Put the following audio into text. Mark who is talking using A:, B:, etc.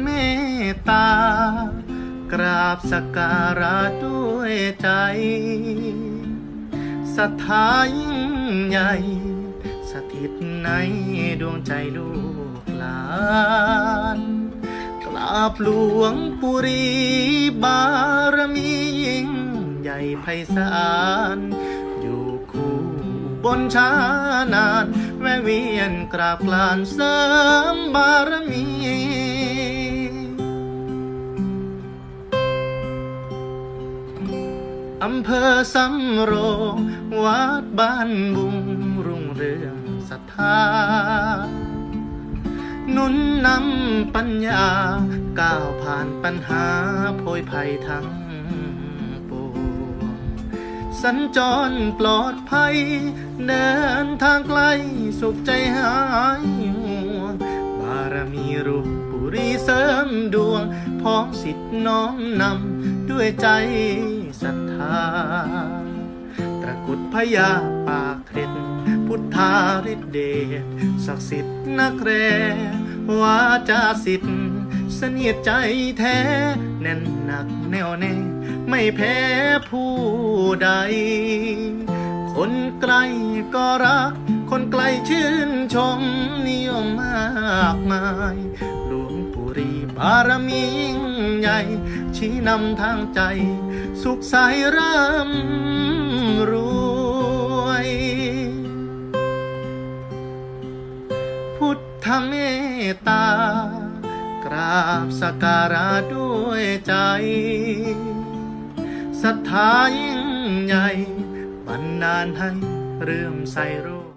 A: เมตตา กราบสักการะด้วยใจศรัทธายิ่งใหญ่ สถิตในดวงใจลูกหลานกราบหลวงปุรีบารมียิ่งใหญ่ไพศาลอยู่คู่บนชานาน แวะเวียนกราบกลานเสริมบารมี อำเภอสำโรงวัดบ้านบุงรุ่งเรืองศรัทธาหนุนนำปัญญา ก้าวผ่านปัญหาโพยภัยทั้งปวงสัญจรปลอดภัย เดินทางไกลสุขใจหายห่วงบารมีรูปปุรีเสริมดวง พร้อมสิทธิ์น้อมนำด้วยใจศรัทธา ตระกุดพญาปากเกร็ดพุทธาฤทธิเดชศักดิ์สิทธิ์นักแรวาจาสิทธิ์เสนียดใจแท้ แน่นหนักแน่วแน่ ไม่แพ้ผู้ใด คนไกลก็รัก คนไกลชื่นชมนิยมมากมาย บารมียิ่งใหญ่ ชี้นำทางใจ สุขใสร่ำรวยพุทธเมตตากราบสักการะด้วยใจศรัทธายิ่งใหญ่บันดาลให้เรื่มใสรู้